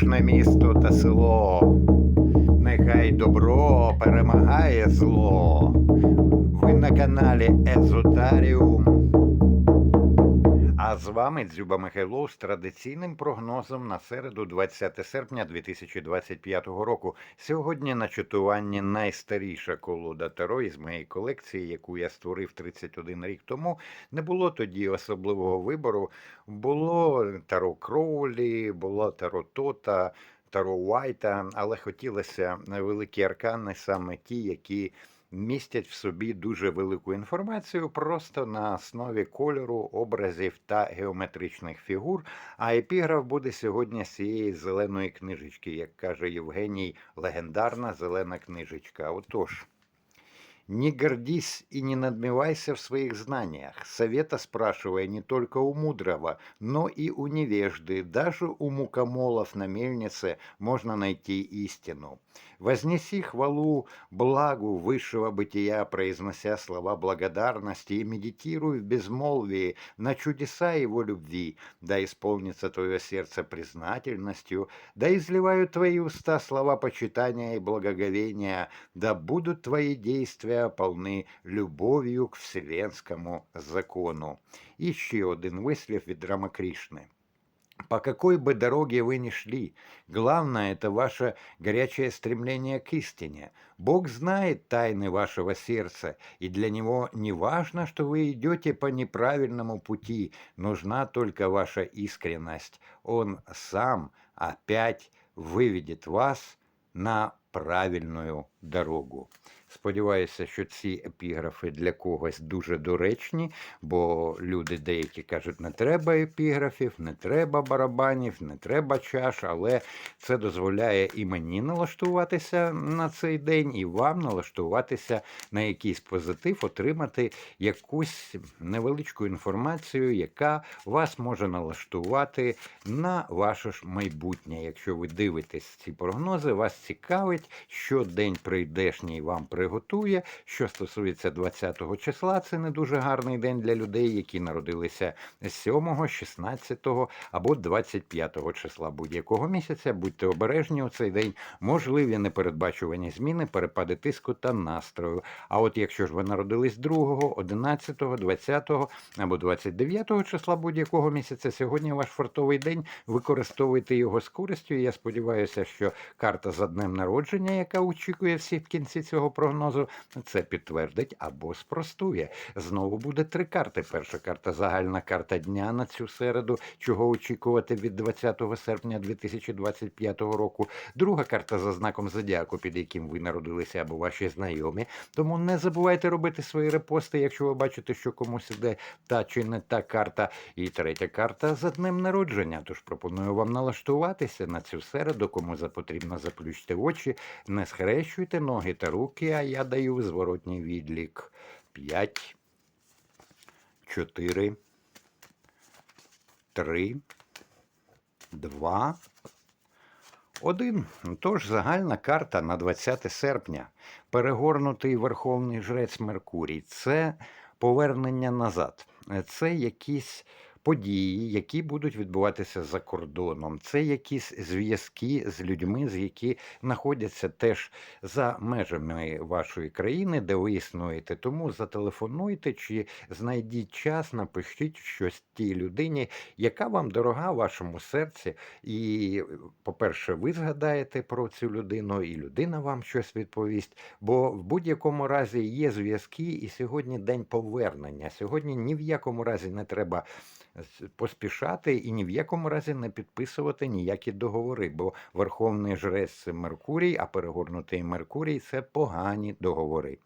кожне місто та село. Нехай добро перемагає зло. Ви на каналі Езотаріум. А з вами Дзюба Михайло з традиційним прогнозом на середу 20 серпня 2025 року. Сьогодні на чатуванні найстаріша колода Таро із моєї колекції, яку я створив 31 рік тому. Не було тоді особливого вибору. Було Таро Кроулі, було Таро Тота. Таро Уайта, але хотілося великі аркани, саме ті, які містять в собі дуже велику інформацію просто на основі кольору, образів та геометричних фігур. А епіграф буде сьогодні з цієї зеленої книжечки, як каже Євгеній, легендарна зелена книжечка. Отож. Не гордись и не надмевайся в своих знаниях. Совета спрашивая не только у мудрого, но и у невежды. Даже у мукомолов на мельнице можно найти истину. Вознеси хвалу благу высшего бытия, произнося слова благодарности, и медитируй в безмолвии на чудеса его любви. Да исполнится твое сердце признательностью, да изливают твои уста слова почитания и благоговения, да будут твои действия полны любов'ю к вселенському закону. І ще один вислів від Рамакришни. По какой бы дороге вы ни шли, главное это ваше горячее стремление к истине. Бог знает тайны вашего сердца, и для Него не важно, что вы идете по неправильному пути, нужна только ваша искренность. Он сам опять выведет вас на правильную дорогу. Сподіваюся, що ці епіграфи для когось дуже доречні, бо люди деякі кажуть, не треба епіграфів, не треба барабанів, не треба чаш, але це дозволяє і мені налаштуватися на цей день, і вам налаштуватися на якийсь позитив, отримати якусь невеличку інформацію, яка вас може налаштувати на ваше ж майбутнє. Якщо ви дивитесь ці прогнози, вас цікавить, що день прийдешній вам приготує. Що стосується 20-го числа, це не дуже гарний день для людей, які народилися 7, 16 або 25 числа будь-якого місяця. Будьте обережні у цей день, можливі непередбачувані зміни, перепади тиску та настрою. А от якщо ж ви народились 2, 11, 20 або 29 числа будь-якого місяця, сьогодні ваш фартовий день. Використовуйте його з користю. Я сподіваюся, що карта за днем народження, яка очікує всіх в кінці цього прогнозу, це підтвердить або спростує. Знову буде три карти. Перша карта загальна карта дня на цю середу, чого очікувати від 20 серпня 2025 року. Друга карта за знаком зодіаку, під яким ви народилися або ваші знайомі. Тому не забувайте робити свої репости, якщо ви бачите, що комусь іде та чи не та карта. І третя карта за днем народження. Тож пропоную вам налаштуватися на цю середу, кому за потрібно заплющити очі, не схрещуйте ноги та руки, я даю зворотній відлік. 5, 4, 3, 2, 1. Тож загальна карта на 20 серпня. Перегорнутий Верховний Жрець Меркурій. Це повернення назад. Це якісь події, які будуть відбуватися за кордоном. Це якісь зв'язки з людьми, з які знаходяться теж за межами вашої країни, де ви існуєте. Тому зателефонуйте чи знайдіть час, напишіть щось тій людині, яка вам дорога в вашому серці. І, по-перше, ви згадаєте про цю людину, і людина вам щось відповість. Бо в будь-якому разі є зв'язки, і сьогодні день повернення. Сьогодні ні в якому разі не треба поспішати і ні в якому разі не підписувати ніякі договори, бо Верховний Жрець це Меркурій, а перегорнутий Меркурій це погані договори.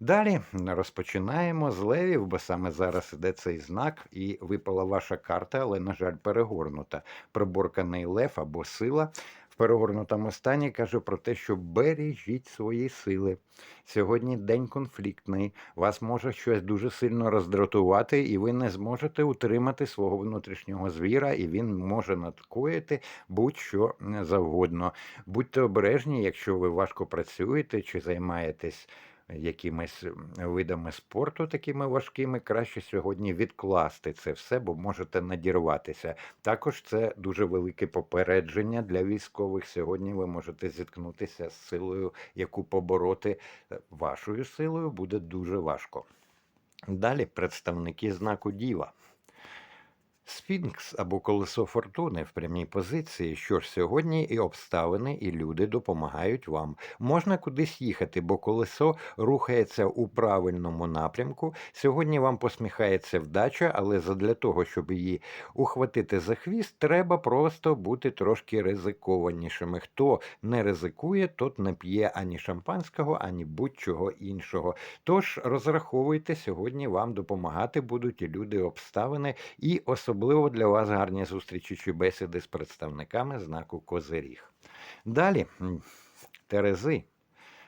Далі розпочинаємо з левів, бо саме зараз іде цей знак, і випала ваша карта, але, на жаль, перегорнута. Приборканий лев або сила перегорнутому стані каже про те, що бережіть свої сили. Сьогодні день конфліктний, вас може щось дуже сильно роздратувати, і ви не зможете утримати свого внутрішнього звіра, і він може надкоїти будь-що завгодно. Будьте обережні, якщо ви важко працюєте чи займаєтесь якимись видами спорту такими важкими, краще сьогодні відкласти це все, бо можете надірватися. Також це дуже велике попередження для військових. Сьогодні ви можете зіткнутися з силою, яку побороти е, вашою силою буде дуже важко. Далі представники знаку Діва. Сфінкс або колесо фортуни в прямій позиції. Що ж сьогодні і обставини, і люди допомагають вам. Можна кудись їхати, бо колесо рухається у правильному напрямку. Сьогодні вам посміхається вдача, але задля того, щоб її ухватити за хвіст, треба просто бути трошки ризикованішими. Хто не ризикує, тот не п'є ані шампанського, ані будь-чого іншого. Тож розраховуйте, сьогодні вам допомагати будуть і люди обставини, і особливо для вас гарні зустрічі чи бесіди з представниками знаку Козиріг. Далі, Терези,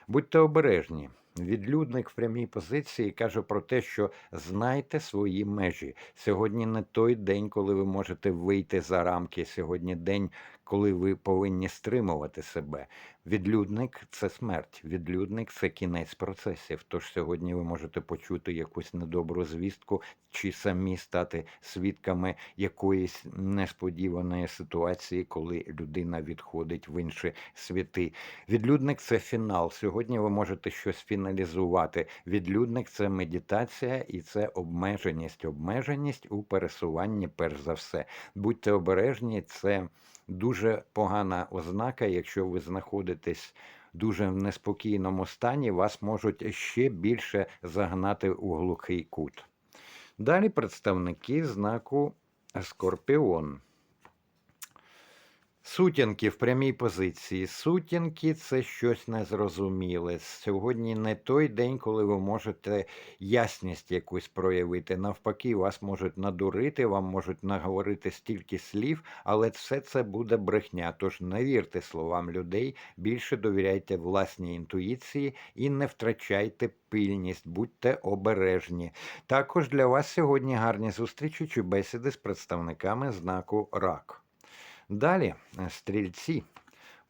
будьте обережні. Відлюдник в прямій позиції каже про те, що знайте свої межі. Сьогодні не той день, коли ви можете вийти за рамки. Сьогодні день, коли ви повинні стримувати себе. Відлюдник це смерть. Відлюдник це кінець процесів. Тож сьогодні ви можете почути якусь недобру звістку чи самі стати свідками якоїсь несподіваної ситуації, коли людина відходить в інші світи. Відлюдник це фінал. Сьогодні ви можете щось фіналізувати. Відлюдник це медитація і це обмеженість. Обмеженість у пересуванні, перш за все. Будьте обережні, це дуже погана ознака, якщо ви знаходитесь. Дуже в неспокійному стані вас можуть ще більше загнати у глухий кут. Далі представники знаку Скорпіон. Сутінки в прямій позиції. Сутінки це щось незрозуміле. Сьогодні не той день, коли ви можете ясність якусь проявити. Навпаки, вас можуть надурити, вам можуть наговорити стільки слів, але все це буде брехня. Тож не вірте словам людей, більше довіряйте власній інтуїції і не втрачайте пильність, будьте обережні. Також для вас сьогодні гарні зустрічі чи бесіди з представниками знаку РАК. Далі, е, стрільці.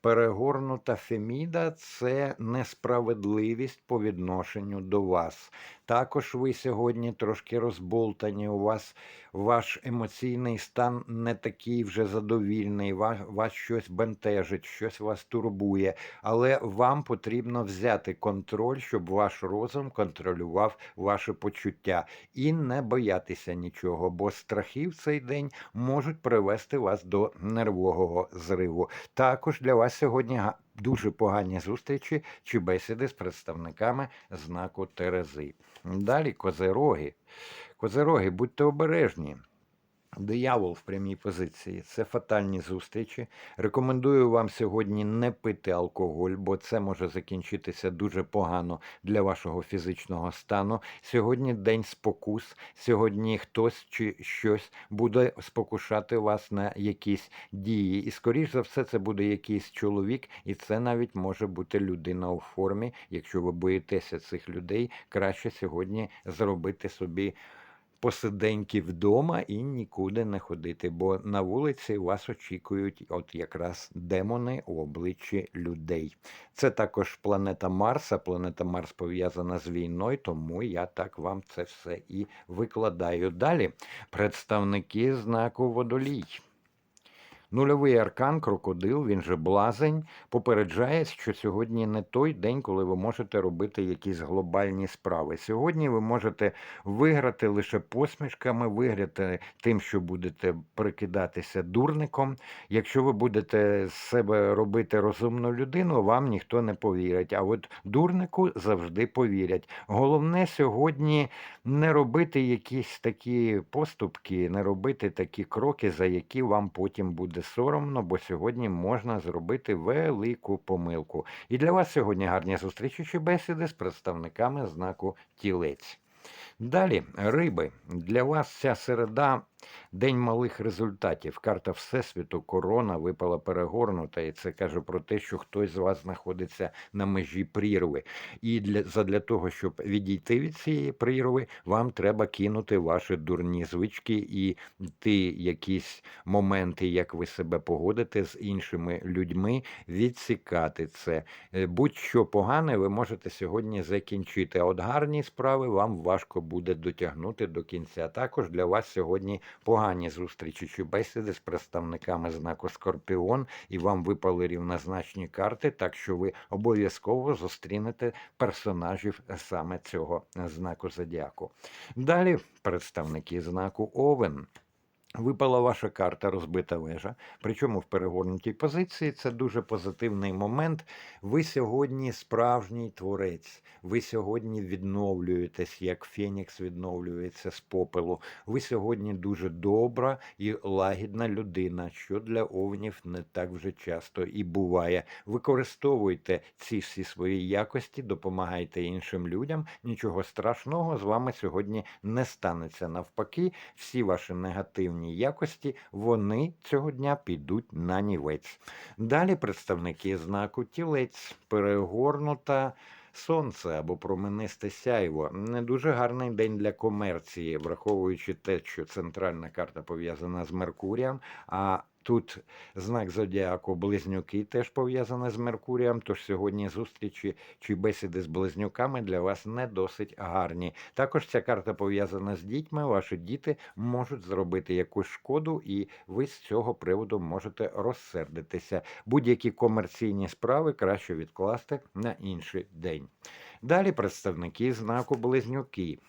Перегорнута Феміда це несправедливість по відношенню до вас. Також ви сьогодні трошки розболтані. У вас ваш емоційний стан не такий вже задовільний, вас, вас щось бентежить, щось вас турбує. Але вам потрібно взяти контроль, щоб ваш розум контролював ваше почуття. І не боятися нічого, бо страхи в цей день можуть привести вас до нервового зриву. Також для вас сьогодні дуже погані зустрічі чи бесіди з представниками знаку Терези. Далі козероги. Козероги, будьте обережні. Диявол в прямій позиції це фатальні зустрічі. Рекомендую вам сьогодні не пити алкоголь, бо це може закінчитися дуже погано для вашого фізичного стану. Сьогодні день спокус. Сьогодні хтось чи щось буде спокушати вас на якісь дії. І, скоріш за все, це буде якийсь чоловік, і це навіть може бути людина у формі. Якщо ви боїтеся цих людей, краще сьогодні зробити собі посиденьки вдома і нікуди не ходити, бо на вулиці вас очікують от якраз демони у обличчі людей. Це також планета Марса. планета Марс пов'язана з війною, тому я так вам це все і викладаю. Далі представники знаку водолій. Нульовий аркан, крокодил, він же блазень, попереджає, що сьогодні не той день, коли ви можете робити якісь глобальні справи. Сьогодні ви можете виграти лише посмішками, виграти тим, що будете прикидатися дурником. Якщо ви будете з себе робити розумну людину, вам ніхто не повірить. А от дурнику завжди повірять. Головне сьогодні не робити якісь такі поступки, не робити такі кроки, за які вам потім буде соромно, бо сьогодні можна зробити велику помилку. І для вас сьогодні гарні зустрічі бесіди з представниками знаку тілець. Далі, риби. Для вас ця середа День малих результатів. Карта Всесвіту, корона випала перегорнута, і це каже про те, що хтось з вас знаходиться на межі прірви. І для задля того, щоб відійти від цієї прірви, вам треба кинути ваші дурні звички і ті якісь моменти, як ви себе погодите з іншими людьми, відсікати це. Е, Будь-що погане, ви можете сьогодні закінчити. А от гарні справи вам важко буде дотягнути до кінця. Також для вас сьогодні погані зустрічі чи бесіди з представниками знаку Скорпіон, і вам випали рівнозначні карти, так що ви обов'язково зустрінете персонажів саме цього знаку зодіаку. Далі представники знаку Овен. Випала ваша карта розбита вежа, причому в перегорнутій позиції це дуже позитивний момент. Ви сьогодні справжній творець. Ви сьогодні відновлюєтесь, як Фенікс відновлюється з попелу. Ви сьогодні дуже добра і лагідна людина, що для овнів не так вже часто і буває. Використовуйте ці всі свої якості, допомагайте іншим людям. Нічого страшного з вами сьогодні не станеться. Навпаки, всі ваші негативні якості вони цього дня підуть на нівець. Далі представники знаку тілець перегорнута. Сонце або променисте сяйво не дуже гарний день для комерції, враховуючи те, що центральна карта пов'язана з Меркурієм, а тут знак зодіаку близнюки теж пов'язаний з Меркурієм. Тож сьогодні зустрічі чи бесіди з близнюками для вас не досить гарні. Також ця карта пов'язана з дітьми. Ваші діти можуть зробити якусь шкоду, і ви з цього приводу можете розсердитися. Будь-які комерційні справи краще відкласти на інший день. Далі представники знаку близнюки.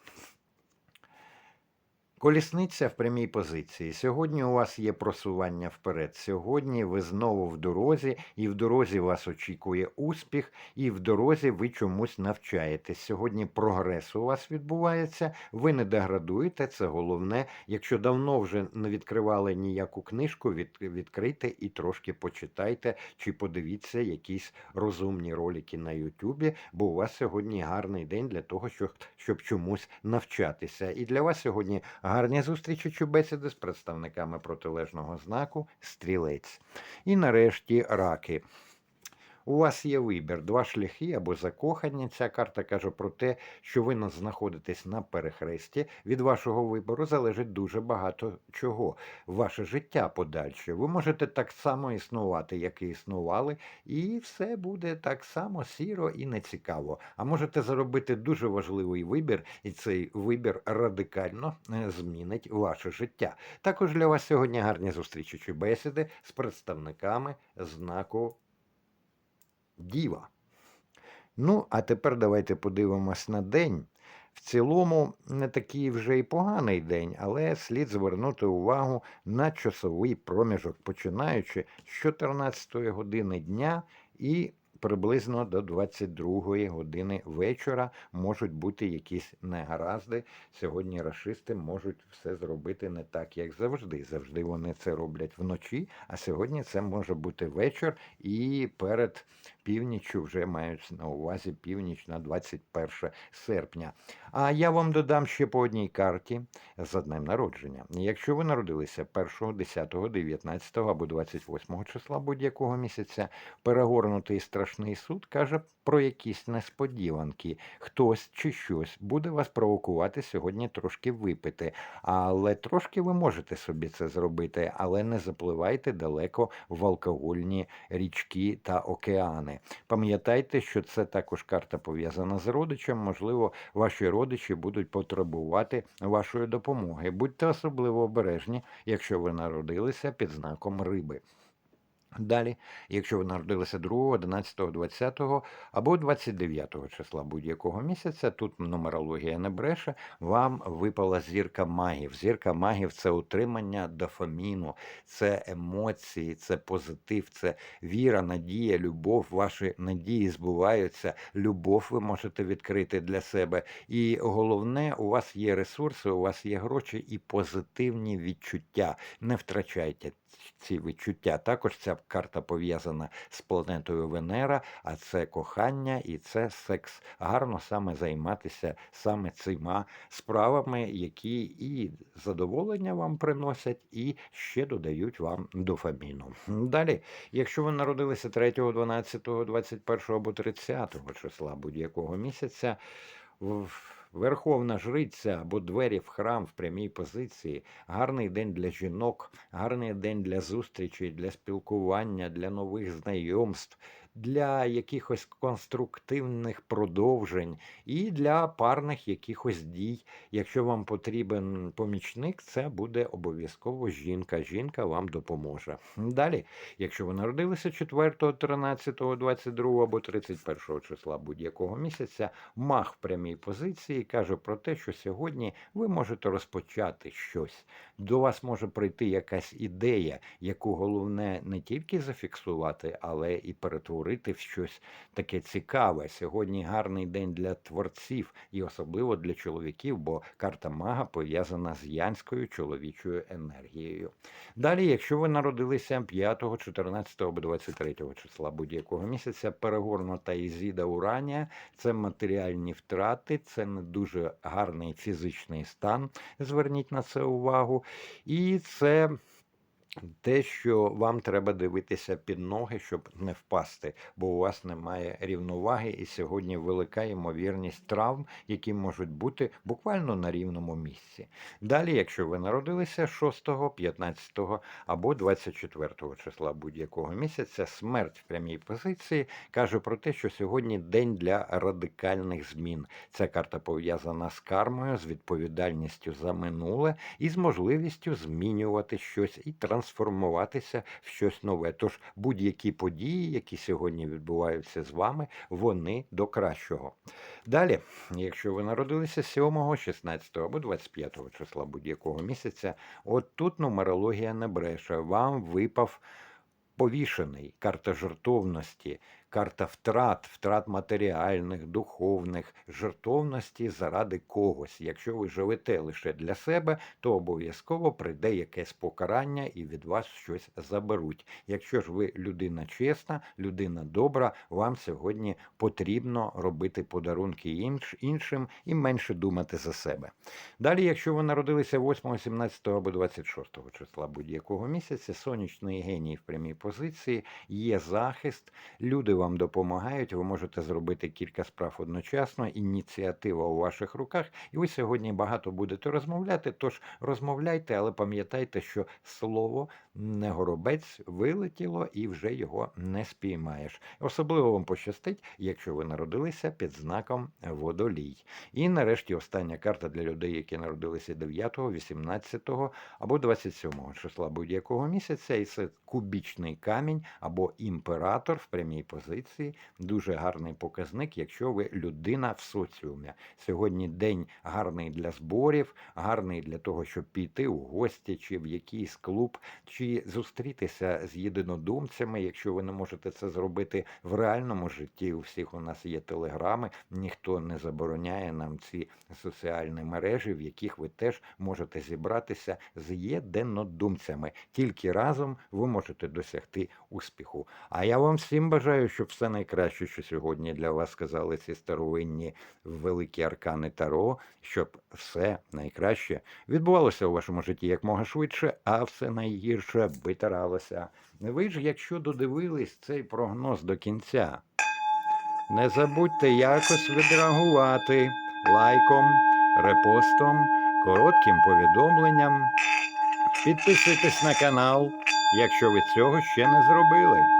Колісниця в прямій позиції. Сьогодні у вас є просування вперед. Сьогодні ви знову в дорозі, і в дорозі вас очікує успіх, і в дорозі ви чомусь навчаєтесь. Сьогодні прогрес у вас відбувається, ви не деградуєте, це головне. Якщо давно вже не відкривали ніяку книжку, від, відкрийте і трошки почитайте чи подивіться якісь розумні ролики на Ютубі, бо у вас сьогодні гарний день для того, щоб, щоб чомусь навчатися. І для вас сьогодні гарні зустрічі чи бесіди з представниками протилежного знаку стрілець. І нарешті раки. У вас є вибір, два шляхи або закохання. Ця карта каже про те, що ви на- знаходитесь на перехресті. Від вашого вибору залежить дуже багато чого. Ваше життя подальше. Ви можете так само існувати, як і існували, і все буде так само сіро і нецікаво. А можете зробити дуже важливий вибір, і цей вибір радикально е, змінить ваше життя. Також для вас сьогодні гарні зустрічі чи бесіди з представниками знаку Діва. Ну, а тепер давайте подивимось на день. В цілому не такий вже і поганий день, але слід звернути увагу на часовий проміжок, починаючи з 14 години дня і приблизно до 22 години вечора можуть бути якісь негаразди. Сьогодні рашисти можуть все зробити не так, як завжди. Завжди вони це роблять вночі, а сьогодні це може бути вечір і перед північчю вже мають на увазі північ на 21 серпня. А я вам додам ще по одній карті за днем народження. Якщо ви народилися 1, 10, 19 або 28 числа будь-якого місяця, перегорнутий страшний суд каже про якісь несподіванки. Хтось чи щось буде вас провокувати сьогодні трошки випити. Але трошки ви можете собі це зробити, але не запливайте далеко в алкогольні річки та океани. Пам'ятайте, що це також карта пов'язана з родичем. Можливо, ваші родичі будуть потребувати вашої допомоги. Будьте особливо обережні, якщо ви народилися під знаком риби. Далі, якщо ви народилися 2, 11, 20 або 29 числа будь-якого місяця, тут нумерологія не бреше, вам випала зірка магів. Зірка магів це утримання дофаміну, це емоції, це позитив, це віра, надія, любов. Ваші надії збуваються, любов ви можете відкрити для себе. І головне, у вас є ресурси, у вас є гроші і позитивні відчуття. Не втрачайте ці відчуття. Також ця карта пов'язана з планетою Венера, а це кохання і це секс. Гарно саме займатися саме цими справами, які і задоволення вам приносять, і ще додають вам дофаміну. Далі, якщо ви народилися 3, 12, 21 або 30 числа будь-якого місяця, Верховна жриця або двері в храм в прямій позиції, гарний день для жінок, гарний день для зустрічей, для спілкування, для нових знайомств, для якихось конструктивних продовжень і для парних якихось дій. Якщо вам потрібен помічник, це буде обов'язково жінка. Жінка вам допоможе. Далі, якщо ви народилися 4, 13, 22 або 31 числа будь-якого місяця, мах в прямій позиції каже про те, що сьогодні ви можете розпочати щось. До вас може прийти якась ідея, яку головне не тільки зафіксувати, але і перетворити в щось таке цікаве. Сьогодні гарний день для творців і особливо для чоловіків, бо карта мага пов'язана з янською чоловічою енергією. Далі, якщо ви народилися 5, 14 або 23 числа будь-якого місяця, перегорнута Ізіда Уранія, це матеріальні втрати, це не дуже гарний фізичний стан. Зверніть на це увагу. І це те, що вам треба дивитися під ноги, щоб не впасти, бо у вас немає рівноваги, і сьогодні велика ймовірність травм, які можуть бути буквально на рівному місці. Далі, якщо ви народилися 6, 15 або 24 числа будь-якого місяця, смерть в прямій позиції каже про те, що сьогодні день для радикальних змін. Ця карта пов'язана з кармою, з відповідальністю за минуле і з можливістю змінювати щось і трансформуватися в щось нове. Тож будь-які події, які сьогодні відбуваються з вами, вони до кращого. Далі, якщо ви народилися 7, 16 або 25 числа будь-якого місяця, от тут нумерологія не бреше. Вам випав повішений, карта жертовності, карта втрат, втрат матеріальних, духовних, жертовності заради когось. Якщо ви живете лише для себе, то обов'язково прийде якесь покарання і від вас щось заберуть. Якщо ж ви людина чесна, людина добра, вам сьогодні потрібно робити подарунки інш, іншим і менше думати за себе. Далі, якщо ви народилися 8, 17 або 26 числа будь-якого місяця, сонячний геній в прямій позиції, є захист, люди вам допомагають, ви можете зробити кілька справ одночасно, ініціатива у ваших руках, і ви сьогодні багато будете розмовляти. Тож розмовляйте, але пам'ятайте, що слово не горобець вилетіло і вже його не спіймаєш. Особливо вам пощастить, якщо ви народилися під знаком водолій. І нарешті остання карта для людей, які народилися 9, 18 або 27 числа будь-якого місяця, і це кубічний камінь або імператор в прямій позиції. Дуже гарний показник, якщо ви людина в соціумі. Сьогодні день гарний для зборів, гарний для того, щоб піти у гості чи в якийсь клуб, чи зустрітися з єдинодумцями, якщо ви не можете це зробити в реальному житті. У всіх у нас є телеграми, ніхто не забороняє нам ці соціальні мережі, в яких ви теж можете зібратися з єдинодумцями. Тільки разом ви можете досягти успіху. А я вам всім бажаю, щоб все найкраще, що сьогодні для вас сказали ці старовинні великі аркани Таро, щоб все найкраще відбувалося у вашому житті якмога швидше, а все найгірше витиралося. Ви ж, якщо додивились цей прогноз до кінця, не забудьте якось відреагувати лайком, репостом, коротким повідомленням. Підписуйтесь на канал, якщо ви цього ще не зробили.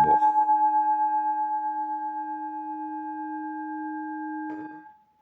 Бог.